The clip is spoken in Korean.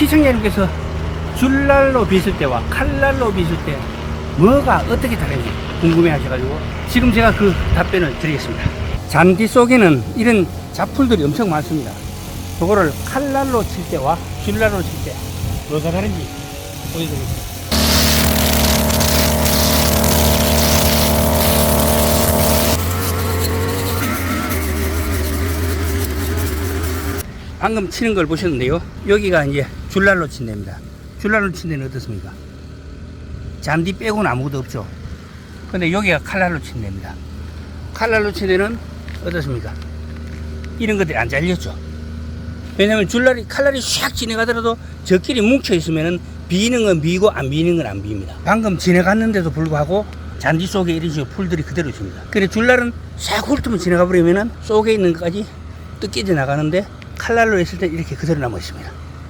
시청자님께서 줄날로 빗을 때와 칼날로 빗을 때 뭐가 어떻게 다른지 궁금해 하셔가지고 지금 제가 그 답변을 드리겠습니다. 잔디 속에는 이런 잡풀들이 엄청 많습니다. 그거를 칼날로 칠 때와 줄날로 칠 때 뭐가 다른지 보여드리겠습니다. 방금 치는 걸 보셨는데요. 여기가 이제 줄날로 친 데입니다. 줄날로 친 데는 어떻습니까? 잔디 빼고는 아무것도 없죠. 근데 여기가 칼날로 친 데입니다. 칼날로 친 데는 어떻습니까? 이런 것들이 안 잘렸죠. 왜냐면 줄날이 칼날이 샥 지나가더라도 저끼리 뭉쳐 있으면은 비는 건 비고 안 비는 건 안 비입니다. 방금 지나갔는데도 불구하고 잔디 속에 이런 식으로 풀들이 그대로 있습니다. 근데 줄날은 싹 훑으면 지나가 버리면은 속에 있는 것까지 뜯겨져 나가는데 칼날로 했을 때 이렇게 그대로 남아 있습니다.